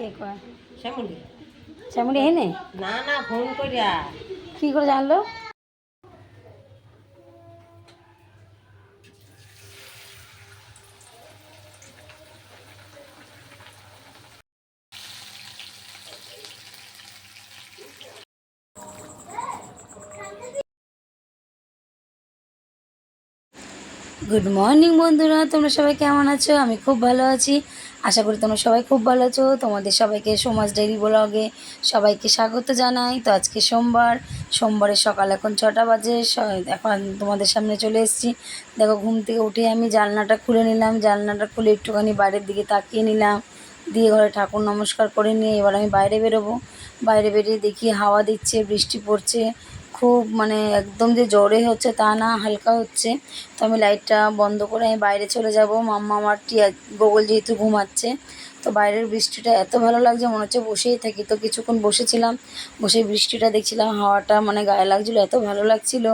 কে কয়? শ্যামলি। শ্যামলি হেনে না না ফোন করিয়া। কি করে জানলো? গুড মর্নিং বন্ধুরা। তোমরা সবাই কেমন আছো? আমি খুব ভালো আছি। আশা করি তোমরা সবাই খুব ভালো আছো। তোমাদের সবাইকে সমাজ ডেইরি ব্লগে সবাইকে স্বাগত জানাই। তো আজকে সোমবার। সোমবারের সকাল এখন ছটা বাজে। এখন তোমাদের সামনে চলে এসেছি। দেখো, ঘুম থেকে উঠে আমি জানলাটা খুলে নিলাম। জানলাটা খুলে একটুখানি বাইরের দিকে তাকিয়ে নিলাম। দিয়ে ঘরে ঠাকুর নমস্কার করে নিয়ে এবার আমি বাইরে বেরোবো। বাইরে বেরিয়ে দেখি হাওয়া দিচ্ছে, বৃষ্টি পড়ছে। খুব মানে একদম যে জোরে হচ্ছে তা না, হালকা হচ্ছে। তো আমি লাইটটা বন্ধ করে আমি বাইরে চলে যাব। মাম্মা আমার টিয়া গোগল যেহেতু ঘুমাচ্ছে, তো বাইরের বৃষ্টিটা এত ভালো লাগছে, মনে হচ্ছে বসেই থাকি। তো কিছুক্ষণ বসেছিলাম, বসে বৃষ্টিটা দেখছিলাম, হাওয়াটা মানে গায়ে লাগছিল, এত ভালো লাগছিল।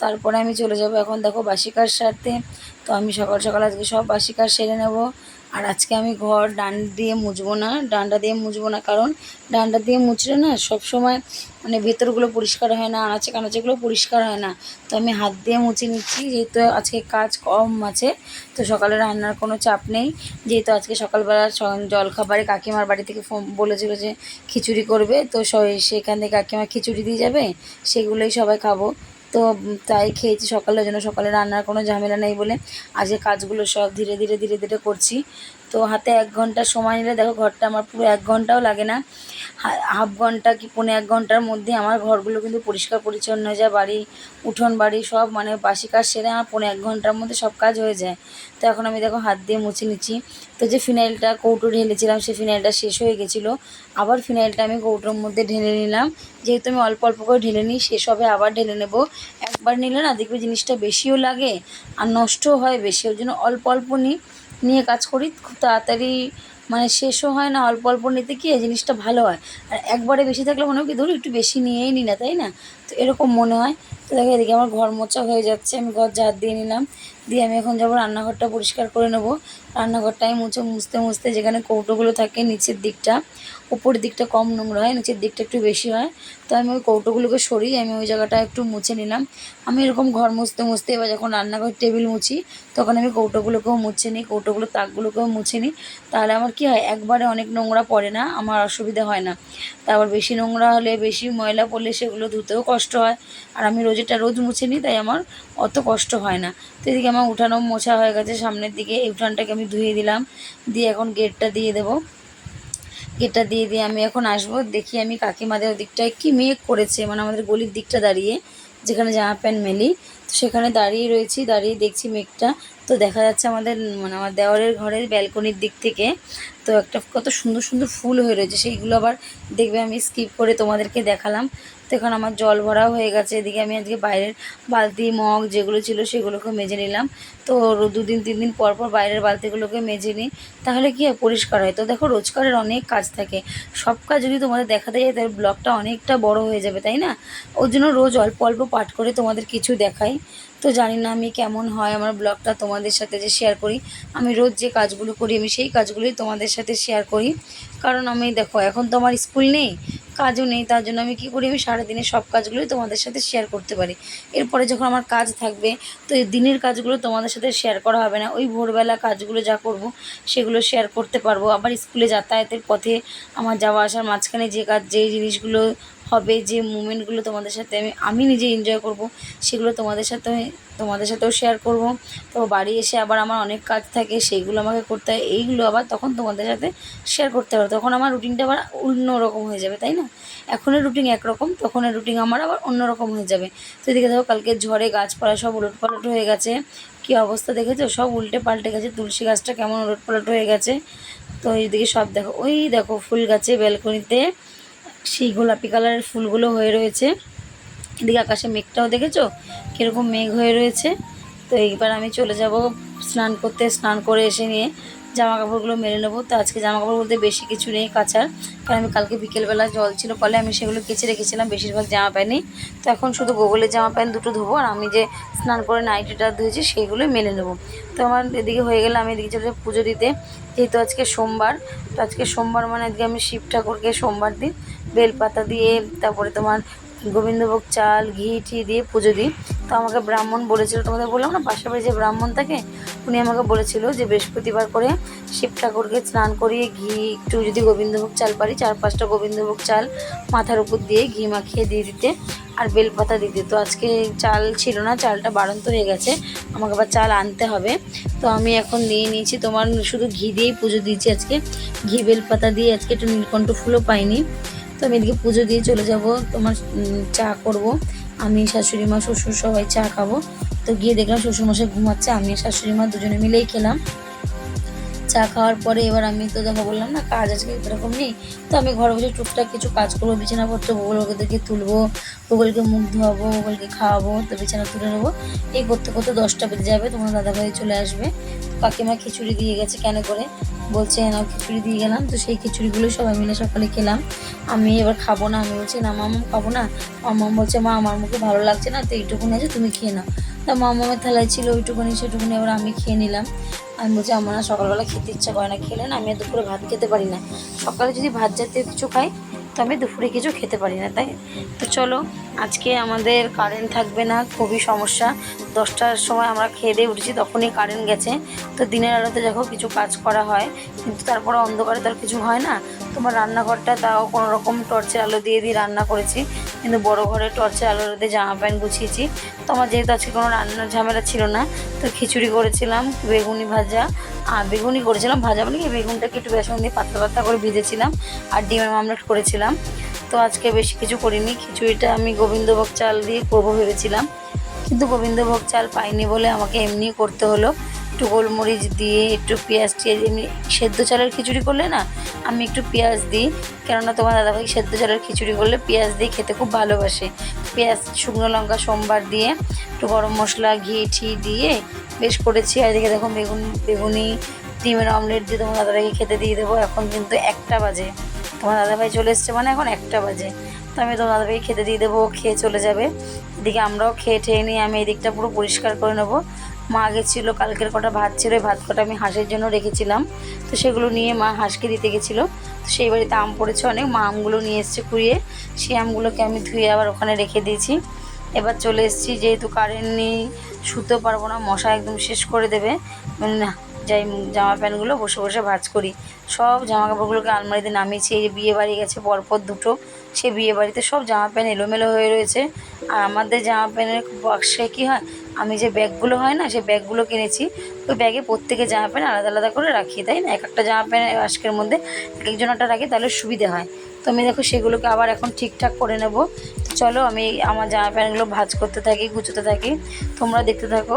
তারপরে আমি চলে যাব এখন দেখো বাসি কাজ সারতে। তো আমি সকাল সকাল আজকে সব বাসি কাজ সেরে নেব। আর আজকে আমি ঘর ডান দিয়ে মুছবো না ডান্ডা দিয়ে মুছবো না, কারণ ডান্ডা দিয়ে মুছলে না সব সময় মানে ভেতরগুলো পরিষ্কার হয় না, আনাচে কানাচেগুলো পরিষ্কার হয় না। তো আমি হাত দিয়ে মুছে নিচ্ছি, যেহেতু আজকে কাজ কম আছে, তো সকালে রান্নার কোনো চাপ নেই। যেহেতু আজকে সকালবেলা জলখাবারে কাকিমার বাড়ি থেকে ফোন, বলেছিল যে খিচুড়ি করবে, তো সেখান থেকে কাকিমা খিচুড়ি দিয়ে যাবে, সেগুলোই সবাই খাব। তো তাই খেয়েছি সকালের জন্য। সকালে রান্নার কোনো ঝামেলা নেই বলে আজকে কাজগুলো সব ধীরে ধীরে ধীরে ধীরে করছি। তো হাতে এক ঘণ্টা সময় নিলে দেখো ঘরটা আমার পুরো এক ঘন্টাও লাগে না। হাফ ঘণ্টা কি পৌনে এক ঘণ্টার মধ্যে আমার ঘরগুলো কিন্তু পরিষ্কার পরিচ্ছন্ন হয়ে যায়, বাড়ি, উঠোন, বাড়ি সব মানে বাসি কাজ সেরে আমার পৌনে এক ঘণ্টার মধ্যে সব কাজ হয়ে যায়। তো এখন আমি দেখো হাত দিয়ে মুছে নিচ্ছি। তো যে ফিনাইলটা কৌটো ঢেলেছিলাম সেই ফিনাইলটা শেষ হয়ে গেছিল। আবার ফিনাইলটা আমি কৌটোর মধ্যে ঢেলে নিলাম। যেহেতু আমি অল্প অল্প করে ঢেলে নিই শেষ হবে আবার ঢেলে নেব। একবার নিলে না দেখবে জিনিসটা বেশিও লাগে আর নষ্টও হয় বেশি ওই জন্য অল্প অল্প নিই। নিয়ে কাজ করি, খুব তাড়াতাড়ি মানে শেষও হয় না, অল্প অল্প নিতে কি এই জিনিসটা ভালো হয়। আর একবারে বেশি থাকলে মনে হয় কি ধরুন একটু বেশি নিয়েই নি না, তাই না? তো এরকম মনে হয়। তো দেখো এদিকে আমার ঘর মোচা হয়ে যাচ্ছে, আমি ঘর ঝাড় দিয়ে নিলাম। দিয়ে আমি এখন যাব রান্নাঘরটা পরিষ্কার করে নেব। রান্নাঘরটা আমি মুছে মুছতে মুছতে যেখানে কৌটোগুলো থাকে নিচের দিকটা, উপরের দিকটা কম নোংরা হয়, নিচের দিকটা একটু বেশি হয়। তো আমি ওই কৌটোগুলোকে সরিয়ে আমি ওই জায়গাটা একটু মুছে নিলাম। আমি এরকম ঘর মুছতে মুছতে এবার যখন রান্নাঘর টেবিল মুছি, তখন আমি কৌটোগুলোকেও মুছে নিই, কৌটোগুলো তাকগুলোকেও মুছে নিই। তাহলে আমার কি হয়, একবারে অনেক নোংরা পড়ে না, আমার অসুবিধা হয় না। তারপর বেশি নোংরা হলে, বেশি ময়লা পড়লে সেগুলো ধুতেও কষ্ট হয়। আর আমি রোজ এটা রোজ মুছে নিই, তাই আমার অত কষ্ট হয় না। তো এদিকে আমার উঠানো মোছা হয়ে গেছে, সামনের দিকে এই উঠানটাকে আমি ধুয়ে দিলাম। দিয়ে এখন গেটটা দিয়ে দেব। গেটটা দিয়ে দিয়ে আমি এখন আসব। দেখি আমি কাকিমাদের দিকটায় কি মেঘ করেছে মানে আমাদের গলির দিকটা দাঁড়িয়ে, যেখানে জামা প্যান্ট মেলি। সেখানে দাঁড়িয়ে রয়েছি, দাঁড়িয়ে দেখছি মেঘটা। তো দেখা যাচ্ছে আমাদের মানে আমার দেওয়ারের ঘরের ব্যালকনির দিক থেকে তো একটা কত সুন্দর সুন্দর ফুল হয়ে রয়েছে। সেইগুলো আবার দেখবে আমি স্কিপ করে তোমাদেরকে দেখালাম। তো এখন আমার জল ভরাও হয়ে গেছে। এদিকে আমি আজকে বাইরের বালতি, মগ যেগুলো ছিল সেগুলোকে মেজে নিলাম। তো দুদিন, তিন দিন পর পর বাইরের বালতিগুলোকে মেজে নিই। তাহলে কি হয়? পরিষ্কার হয়। তো দেখো রোজগারের অনেক কাজ থাকে। সব কাজ যদি তোমাদের দেখাতে যায় তাহলে ব্লগটা অনেকটা বড় হয়ে যাবে, তাই না? ওর জন্য রোজ অল্প অল্প পাঠ করে তোমাদের কিছু দেখাই। তো জানি না আমি কেমন হয়, আমার ব্লগটা তোমাদের সাথে যে শেয়ার করি। আমি রোজ যে কাজগুলো করি, আমি সেই কাজগুলোই তোমাদের সাথে শেয়ার করি। কারণ আমি, দেখো, এখন তো আমার স্কুল নেই, কাজও নেই, তার জন্য আমি কী করি, আমি সারাদিনে সব কাজগুলোই তোমাদের সাথে শেয়ার করতে পারি। এরপরে যখন আমার কাজ থাকবে, তো এই দিনের কাজগুলো তোমাদের সাথে শেয়ার করা হবে না। ওই ভোরবেলা কাজগুলো যা করব, সেগুলো শেয়ার করতে পারব। আবার স্কুলে যাতায়াতের পথে আমার যাওয়া আসার মাঝখানে যে কাজ, যে জিনিসগুলো হবে যে মুমেন্টগুলো তোমাদের সাথে আমি আমি নিজে এনজয় করব, সেগুলো তোমাদের সাথে তোমাদের সাথেও শেয়ার করব। তো বাড়ি এসে আবার আমার অনেক কাজ থাকে, সেইগুলো আমাকে করতে হয়। এইগুলো আবার তখন তোমাদের সাথে শেয়ার করতে পারব তখন আমার রুটিনটা আবার অন্য রকম হয়ে যাবে, তাই না? এখনের রুটিন একরকম, তখনের রুটিন আমার আবার অন্য রকম হয়ে যাবে। তো এদিকে দেখো, কালকে ঝড়ে গাছপালা সব উলট পালট হয়ে গেছে। কি অবস্থা দেখেছ? সব উল্টে পাল্টে গেছে। তুলসী গাছটা কেমন উলট পালট হয়ে গেছে। তো এইদিকে সব দেখো, ওই দেখো ফুল গাছে ব্যালকনিতে সেই গোলাপি কালারের ফুলগুলো হয়ে রয়েছে। এদিকে আকাশে মেঘটাও দেখেছ? কীরকম মেঘ হয়ে রয়েছে। তো এইবার আমি চলে যাব স্নান করতে, স্নান করে এসে নিয়ে জামা কাপড়গুলো মেলে নেব। তো আজকে জামা কাপড় বলতে বেশি কিছু নেই কাচার। কারণ আমি কালকে বিকেলবেলা জল ছিল, ফলে আমি সেগুলো কেচে রেখেছিলাম, বেশিরভাগ জামা প্যান্টই। তো এখন শুধু গোগলের জামা প্যান্ট দুটো ধোবো, আর আমি যে স্নান করে নাইটিটা ধুয়েছি সেইগুলোই মেলে নেব। তো আমার এদিকে হয়ে গেলে আমি এদিকে চলে পুজো দিতে। যেহেতু আজকে সোমবার, তো আজকে সোমবার মানে আজকে আমি শিব ঠাকুরকে সোমবার দিন বেলপাতা দিয়ে, তারপরে তোমার গোবিন্দভোগ চাল, ঘি, টি দিয়ে পুজো দিই। তো আমাকে ব্রাহ্মণ বলেছিল, তোমাদের বললাম না, পাশাপাশি যে ব্রাহ্মণ থাকে উনি আমাকে বলেছিল যে বৃহস্পতিবার করে শিব ঠাকুরকে স্নান করিয়ে ঘি, একটু যদি গোবিন্দভোগ চাল পারি, চার পাঁচটা গোবিন্দভোগ চাল মাথার উপর দিয়ে ঘি মাখিয়ে দিয়ে দিতে আর বেলপাতা দিতে। তো আজকে চাল ছিল না, চালটা বাড়ন্ত হয়ে গেছে, আমাকে আবার চাল আনতে হবে। তো আমি এখন নিয়ে নিয়েছি তোমার, শুধু ঘি দিয়েই পুজো দিয়েছি আজকে। ঘি, বেলপাতা দিয়ে আজকে একটু নীলকণ্ঠ ফুলও পাইনি। তো আমি এদিকে পুজো দিয়ে চলে যাব, তোমার চা করব। আমি, শাশুড়ি মা, শ্বশুর সবাই চা খাব। তো গিয়ে দেখলাম শ্বশুরমশাই ঘুমাচ্ছে, আমি শাশুড়ি মা দুজনে মিলেই খেলাম। চা খাওয়ার পরে এবার আমি তো দেখো বললাম না, কাজ আজকে এরকম নেই? তো আমি ঘরে বসে টুকটাক কিছু কাজ করব, বিছানাপত্র ওদেরকে তুলবো বগলকে মুখ ধোয়াবো বগলকে খাওয়াবো, তো বিছানা তুলে নেব। এই করতে করতে দশটা বেজে যাবে, তোমার দাদাভাই চলে আসবে। কাকিমা খিচুড়ি দিয়ে গেছে কেন করে? বলছে নাও খিচুড়ি দিয়ে গেলাম। তো সেই খিচুড়িগুলো সবাই মিলে সকালে খেলাম। আমি এবার খাব না, আমি বলছি, না মামাম খাব না। মামাম বলছে, মা, আমার মুখে ভালো লাগছে না, তো এইটুকুনি আছে, তুমি খেয়ে নাও। তা মামামের থালায় ছিল ওইটুকুনি, সেটুকুনি এবার আমি খেয়ে নিলাম। আমি বলছি, আমার না সকালবেলা খেতে ইচ্ছা করে না, খেলে না, আমি দুপুরে ভাত খেতে পারি না। সকালে যদি ভাত জাতীয় কিছু খাই তো আমি দুপুরে কিছু খেতে পারি না, তাই? তো চলো, আজকে আমাদের কারেন্ট থাকবে না, খুবই সমস্যা। দশটার সময় আমরা খেয়ে দিয়ে উঠেছি, তখনই কারেন্ট গেছে। তো দিনের আলোতে দেখো কিছু কাজ করা হয়, কিন্তু তারপরে অন্ধকারে তার কিছু হয় না। তোমার রান্নাঘরটা তাও কোনো রকম টর্চের আলো দিয়ে দিয়ে রান্না করেছি। কিন্তু বড় ঘরে আলো দিয়ে জামা প্যান্ট গুছিয়েছি। তো আমার যেহেতু আজকে কোনো রান্নার ঝামেলা ছিল না, তো খিচুড়ি করেছিলাম, বেগুনি ভাজা আর বেগুনি করেছিলাম, ভাজা মানে কি, বেগুনটাকে একটু বেসন দিয়ে পাতলা পাতলা করে ভিজেছিলাম আর ডিমের মামলেট করেছিলাম। তো আজকে বেশি কিছু করিনি, খিচুড়িটা আমি গোবিন্দভোগ চাল দিয়ে করব ভেবেছিলাম, কিন্তু গোবিন্দভোগ চাল পাইনি বলে আমাকে এমনি করতে হলো। একটু গোলমরিচ দিয়ে একটু পেঁয়াজ টিয়াজ এমনি সেদ্ধ চালের খিচুড়ি করলে না, আমি একটু পেঁয়াজ দিই। কেননা তোমার দাদাভাই সেদ্ধ চালের খিচুড়ি করলে পেঁয়াজ দিয়ে খেতে খুব ভালোবাসে। পেঁয়াজ, শুকনো লঙ্কা, সোমবার দিয়ে একটু গরম মশলা, ঘি ঠি দিয়ে বেশ করেছি। আর এদিকে দেখো বেগুন, বেগুনি, ডিমের অমলেট দিয়ে তোমার দাদাভাইকে খেতে দিয়ে দেবো। এখন কিন্তু একটা বাজে। তোমার দাদাভাই চলে এসছে মানে এখন একটা বাজে। তো আমি তোমার দাদাভাই খেতে দিয়ে দেবো খেয়ে চলে যাবে। এদিকে আমরাও খেয়ে ঠেয়ে নিয়ে আমি এই দিকটা পুরো পরিষ্কার করে নেব। মা আগে ছিল কালকের কটা ভাত ছিল ভাত কটা আমি হাঁসের জন্য রেখেছিলাম। তো সেগুলো নিয়ে মা হাঁসকে দিতে গেছিল। তো সেই বাড়িতে আম পড়েছে অনেক, মা আমগুলো নিয়ে এসছে কুড়িয়ে। সেই আমগুলোকে আমি ধুয়ে আবার ওখানে রেখে দিয়েছি। এবার চলে এসেছি, যেহেতু কারেন্ট নেই শুতেও পারব না, মশা একদম শেষ করে দেবে। মানে না, যাই জামা প্যান্টগুলো বসে বসে ভাজ করি। সব জামা কাপড়গুলোকে আলমারিতে নামিয়েছি, এই যে বিয়ে বাড়ি গেছে পরপর দুটো, সে বিয়ে বাড়িতে সব জামা প্যান্ট এলোমেলো হয়ে রয়েছে। আর আমাদের জামা প্যান্টের বাক্সে কী হয় আমি যে ব্যাগগুলো হয় না সেই ব্যাগগুলো কিনেছি। ওই ব্যাগে প্রত্যেকে জামা প্যান্ট আলাদা আলাদা করে রাখি, তাই না? এক একটা জামা প্যান্ট আজকের মধ্যে এক একজনটা রাখি, তাহলে সুবিধে হয়। তো আমি দেখো সেগুলোকে আবার এখন ঠিকঠাক করে নেব। চলো আমি আমার জামা প্যান্টগুলো ভাজ করতে থাকি, গুছোতে থাকি। তোমরা দেখতে থাকো।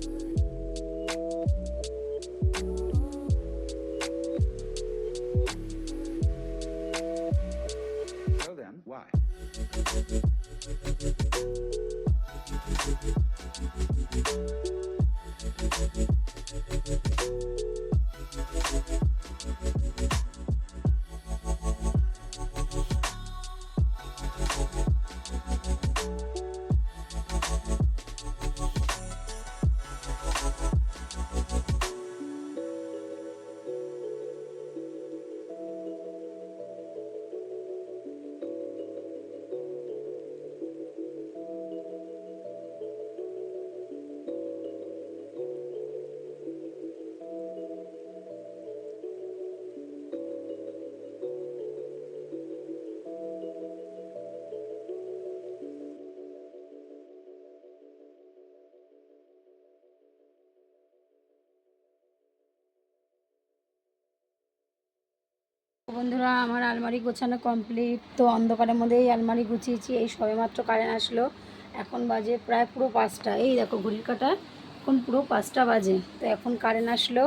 বন্ধুরা, আমার আলমারি গোছানো কমপ্লিট তো অন্ধকারের মধ্যেই আলমারি গুছিয়েছি, এই সবেমাত্র কারেন্ট আসলো। এখন বাজে প্রায় পুরো পাঁচটা। এই দেখো ঘড়ির কাটা, এখন পুরো পাঁচটা বাজে। তো এখন কারেন্ট আসলো।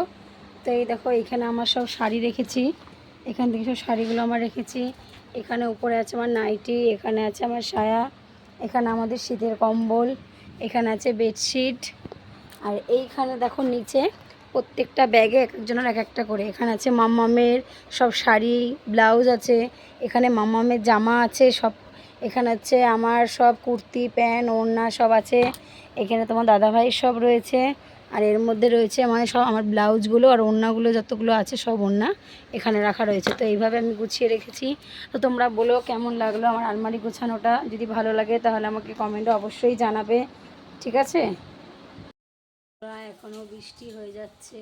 তো এই দেখো, এখানে আমার সব শাড়ি রেখেছি। এখান থেকে সব শাড়িগুলো আমার রেখেছি। এখানে উপরে আছে আমার নাইটি এখানে আছে আমার সায়া, এখানে আমাদের শীতের কম্বল, এখানে আছে বেডশিট আর এইখানে দেখো নিচে প্রত্যেকটা ব্যাগে এক একজনের এক একটা করে। এখানে আছে মাম্মামের সব শাড়ি, ব্লাউজ আছে, এখানে মাম্মামের জামা আছে সব। এখানে আছে আমার সব কুর্তি, প্যান্ট, ওড়না সব আছে। এখানে তোমার দাদাভাই সব রয়েছে। আর এর মধ্যে রয়েছে মানে সব, আমার ব্লাউজগুলো আর ওড়নাগুলো যতগুলো আছে সব ওড়না এখানে রাখা রয়েছে। তো এইভাবে আমি গুছিয়ে রেখেছি। তো তোমরা বলো কেমন লাগল আমার আলমারি গোছানোটা? যদি ভালো লাগে তাহলে আমাকে কমেন্টে অবশ্যই জানাবে। ঠিক আছে? এখনও বৃষ্টি হয়ে যাচ্ছে।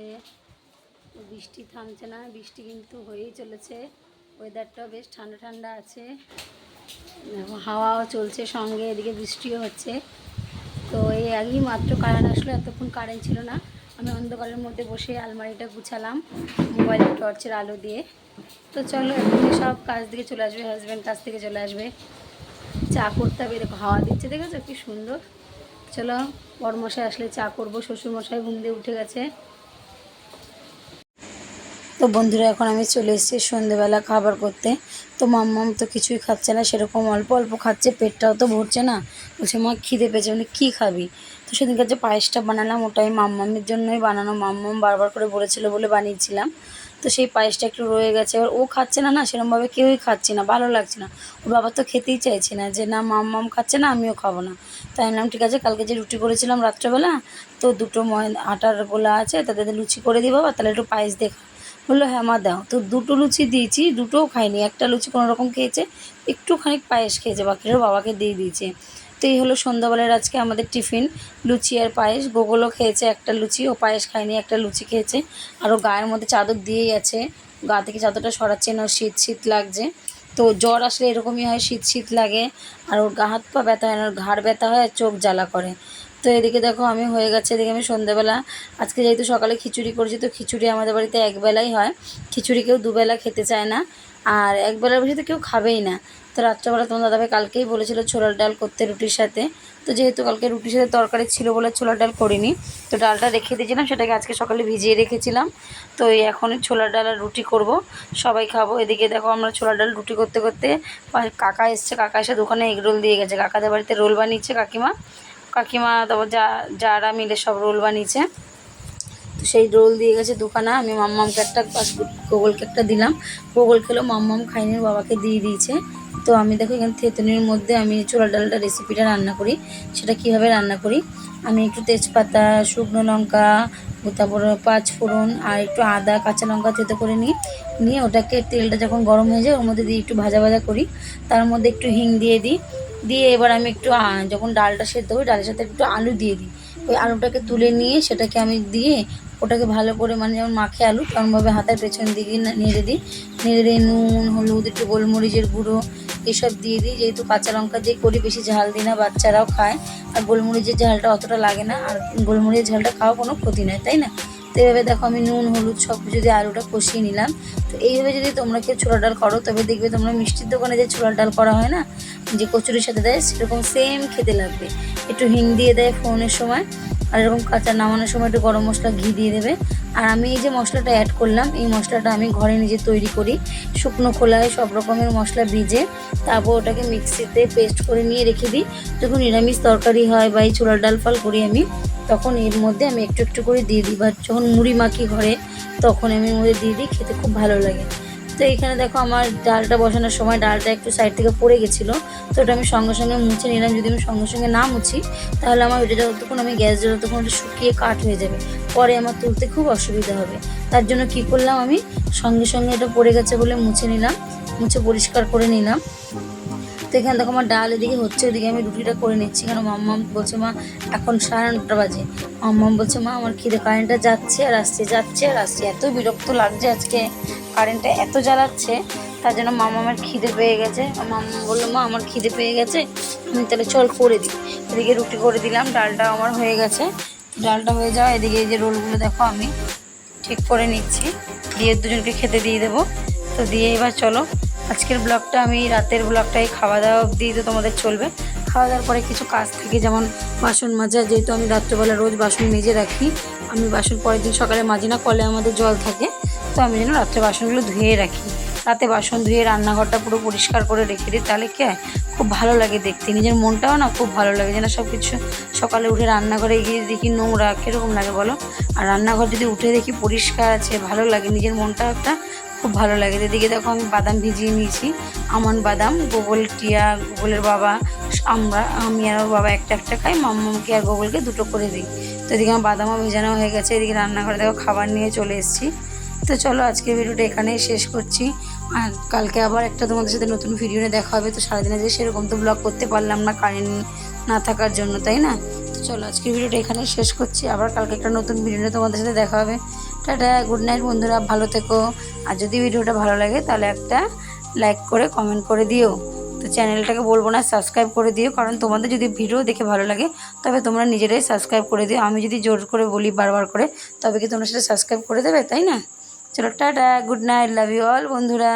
বৃষ্টি থামছে না, বৃষ্টি কিন্তু হয়েই চলেছে। ওয়েদারটাও বেশ ঠান্ডা ঠান্ডা আছে। হাওয়াও চলছে সঙ্গে, এদিকে বৃষ্টিও হচ্ছে। তো এই আগেই মাত্র কারেন্ট আসলো, এতক্ষণ কারেন্ট ছিল না। আমি অন্ধকারের মধ্যে বসে আলমারিটা গুছালাম, মোবাইলের টর্চের আলো দিয়ে। তো চলো, এখনই সব কাজ থেকে চলে আসবে হাজব্যান্ড কাজ থেকে চলে আসবে। চা করতে হবে দেখো হাওয়া দিচ্ছে, দেখেছ কি সুন্দর? চলো বড়মশাই আসলে চা করব। শ্বশুরমশাই ঘুম দিয়ে উঠে গেছে। তো বন্ধুরা, এখন আমি চলে এসেছি সন্ধেবেলা খাবার করতে। তো মাম্মাম তো কিছুই খাচ্ছে না, সেরকম অল্প অল্প খাচ্ছে, পেটটাও তো ভরছে না। বলছে, মা, খিদে পেয়েছে মানে কী খাবি? তো সেদিনকার যে পায়েসটা বানালাম, ওটাই মাম্মামের জন্যই বানানো। মাম্মাম বারবার করে বলেছিল বলে বানিয়েছিলাম। তো সেই পায়েসটা একটু রয়ে গেছে। এবার ও খাচ্ছে না না সেরকমভাবে কেউই খাচ্ছে না, ভালো লাগছে না। ওর বাবা তো খেতেই চাইছে না যে, না, মাম মাম খাচ্ছে না, আমিও খাব না। তাই বললাম, ঠিক আছে, কালকে যে রুটি করেছিলাম রাত্রেবেলা, তো দুটো আটার গোলা আছে তাদের লুচি করে দিই বাবা, তাহলে একটু পায়েস দেখা। বলল হ্যাঁ মা, দাও। তো দুটো লুচি দিয়েছি, দুটোও খাইনি, একটা লুচি কোনো রকম খেয়েছে একটুখানি পায়েস খেয়েছে বাকিটাও বাবাকে দিয়ে দিয়েছে। তো এই হলো সন্ধ্যাবেলার আজকে আমাদের টিফিন, লুচি আর পায়েস। গোগলও খেয়েছে একটা লুচি, ও পায়েস খায়নি, একটা লুচি খেয়েছে। আর ও গায়ের মধ্যে চাদর দিয়েই আছে। গা থেকে চাদরটা সরাচ্ছে না শীত শীত লাগছে। তো জ্বর আসলে এরকমই হয়, শীত শীত লাগে। আর ওর গা হাত পা ব্যথা হয় না, ওর ঘাড় ব্যথা হয় আর চোখ জ্বালা করে। তো এদিকে দেখো, আমি হয়ে গেছে, এদিকে আমি সন্ধ্যেবেলা। আজকে যেহেতু সকালে খিচুড়ি করেছি, তো খিচুড়ি আমাদের বাড়িতে একবেলাই হয়। খিচুড়ি কেউ দুবেলা খেতে চায় না। আর একবেলার বেশি তো কেউ খাবেই না। তো রাত্রেবেলা তোমার দাদাভাই কালকেই বলেছিল ছোলার ডাল করতে রুটির সাথে। তো যেহেতু কালকে রুটির সাথে তরকারি ছিল বলে ছোলার ডাল করিনি, তো ডালটা রেখে দিয়েছিলাম, সেটাকে আজকে সকালে ভিজিয়ে রেখেছিলাম। তো এই এখনই ছোলার ডাল আর রুটি করব, সবাই খাব। এদিকে দেখো আমরা ছোলার ডাল রুটি করতে করতে কাকা এসছে, কাকা এসে দোকানে এগ রোল দিয়ে গেছে। কাকাদের বাড়িতে রোল বানিয়েছে কাকিমা। কাকিমা তারপর যা, যারা মিলে সব রোল বানিয়েছে। তো সেই রোল দিয়ে গেছে দোকানে, আমি মাম্মামকে একটা ফাস্টফুড গোগলকে একটা দিলাম। গোগল খেলো, মাম্মাম খাইনি, বাবাকে দিয়ে দিয়েছে। তো আমি দেখো এখানে থেতনির মধ্যে আমি ছোলা ডালটা রেসিপিটা রান্না করি। সেটা কীভাবে রান্না করি? আমি একটু তেজপাতা, শুকনো লঙ্কা, তারপর পাঁচ ফোড়ন আর একটু আদা, কাঁচা লঙ্কা থেতো করে নিই। নিয়ে ওটাকে তেলটা যখন গরম হয়ে যায়, ওর মধ্যে দিয়ে একটু ভাজা ভাজা করি। তার মধ্যে একটু হিং দিয়ে দিই। দিয়ে এবার আমি একটু যখন ডালটা সেদ্ধ করি ডালের সাথে একটু আলু দিয়ে দিই। ওই আলুটাকে তুলে নিয়ে সেটাকে আমি দিয়ে ওটাকে ভালো করে মানে যেমন মাখে আলু, তেমনভাবে হাতের পেছন দিকে নেড়ে দিই। নেড়ে দিই নুন, হলুদ, একটু গোলমরিচের গুঁড়ো এসব দিয়ে দিই। যেহেতু কাঁচা লঙ্কা দিয়ে করি, বেশি ঝাল দিই না, বাচ্চারাও খায়। আর গোলমরিচের ঝালটা অতটা লাগে না। আর গোলমরিচের ঝালটা খাওয়া কোনো ক্ষতি নয় তাই না? তো এইভাবে দেখো আমি নুন, হলুদ সব কিছু দিয়ে আলুটা কষিয়ে নিলাম। তো এইভাবে যদি তোমরা কেউ ছোলা ডাল করো, তবে দেখবে তোমরা মিষ্টির দোকানে যে ছোলা ডাল করা হয় না, যে কচুরির সাথে দেয়, সেরকম সেম খেতে লাগবে। একটু হিং দিয়ে দেয় ফোনের সময়। আর এরকম কাঁচা নামানোর সময় একটু গরম মশলা ঘি দিয়ে দেবে। আর আমি এই যে মশলাটা অ্যাড করলাম, এই মশলাটা আমি ঘরে নিজে তৈরি করি। শুকনো খোলায় সব রকমের মশলা ভিজে তারপর ওটাকে মিক্সিতে পেস্ট করে নিয়ে রেখে দিই। যখন নিরামিষ তরকারি হয় বা এই ছোলার ডাল ফাল করি আমি, তখন এর মধ্যে আমি একটু একটু করে দিয়ে দিই। বা যখন মুড়ি মাখি ঘরে, তখন আমি এর মধ্যে দিয়ে দিই, খেতে খুব ভালো লাগে। তো এখানে দেখো আমার ডালটা বসানোর সময় ডালটা একটু সাইড থেকে পড়ে গেছিল। তো ওটা আমি সঙ্গে সঙ্গে মুছে নিলাম। যদি আমি সঙ্গে সঙ্গে না মুছি, তাহলে আমার ওইটা যতক্ষণ আমি গ্যাস তখন ওটা শুকিয়ে কাঠ হয়ে যাবে। পরে আমার তুলতে খুব অসুবিধা হবে। তার জন্য কি করলাম আমি? সঙ্গে সঙ্গে এটা পড়ে গেছে বলে মুছে নিলাম। মুছে পরিষ্কার করে নিলাম। তো এখানে দেখো আমার ডাল এদিকে হচ্ছে, ওদিকে আমি রুটিটা করে নিচ্ছি। কারণ মাম্মাম বলছে, মা, এখন সাড়ে নটা বাজে। মাম্মাম বলছে, মা, আমার খিদে কারেন্টটা যাচ্ছে আর আসছে, যাচ্ছে আর আসছে। এত বিরক্ত লাগছে আজকে। কারেন্টটা এত জ্বালাচ্ছে, তার জন্য মামা আমার খিদে পেয়ে গেছে। মামা বলল, মা, আমার খিদে পেয়ে গেছে আমি তাহলে চল করে দিই। এদিকে রুটি করে দিলাম ডালটা আমার হয়ে গেছে। ডালটা হয়ে যাওয়া, এদিকে এই যে রোলগুলো দেখো আমি ঠিক করে নিচ্ছি। দিয়ে দুজনকে খেতে দিয়ে দেবো। তো দিয়ে এবার চলো, আজকের ব্লগটা আমি, রাতের ব্লগটাই খাওয়া দাওয়া অবধি তো তোমাদের চলবে। খাওয়া দাওয়ার পরে কিছু কাজ থাকে, যেমন বাসন মাজা, যেহেতু আমি রাত্রেবেলা রোজ বাসন মেজে রাখি, আমি বাসন পরের দিন সকালে মাজি না, কলে আমাদের জল থাকে। তো আমি যেন রাত্রে বাসনগুলো ধুয়ে রাখি। রাতে বাসন ধুয়ে রান্নাঘরটা পুরো পরিষ্কার করে রেখে দিই, তাহলে কি হয়? খুব ভালো লাগে দেখতে। নিজের মনটাও না খুব ভালো লাগে যেন সব কিছু সকালে উঠে রান্নাঘরে গিয়ে দেখি নোংরা, কীরকম লাগে বলো? আর রান্নাঘর যদি উঠে দেখি পরিষ্কার আছে, ভালো লাগে। নিজের মনটা একটা খুব ভালো লাগে। এদিকে দেখো আমি বাদাম ভিজিয়ে নিয়েছি। আমন বাদাম গোগল টিয়া গোগলের বাবা, আমরা, আমি আর বাবা একটা একটা খাই। মাম্মাকে আর গোগলকে দুটো করে দিই। তো এদিকে আমার বাদামও ভেজানো হয়ে গেছে। এদিকে রান্নাঘরে দেখো খাবার নিয়ে চলে এসেছি। তো চলো আজকের ভিডিওটা এখানেই শেষ করছি। আর কালকে আবার একটা তোমাদের সাথে নতুন ভিডিও নিয়ে দেখা হবে, তো সারাদিনে যে সেরকম তো ব্লগ করতে পারলাম না কারেন্ট না থাকার জন্য, তাই না? তো চলো আজকের ভিডিওটা এখানেই শেষ করছি, আবার কালকে একটা নতুন ভিডিও নিয়ে তোমাদের সাথে দেখা হবে। টাটা গুড নাইট বন্ধুরা, ভালো থেকো। আর যদি ভিডিওটা ভালো লাগে তাহলে একটা লাইক করে কমেন্ট করে দিও। তো চ্যানেলটাকে বলব না সাবস্ক্রাইব করে দিও, কারণ তোমাদের যদি ভিডিও দেখে ভালো লাগে, তবে তোমরা নিজেরাই সাবস্ক্রাইব করে দিও। আমি যদি জোর করে বলি বারবার করে, তবে কি তোমরা সেটা সাবস্ক্রাইব করে দেবে, তাই না? চলো tata good night love you all বন্ধুরা।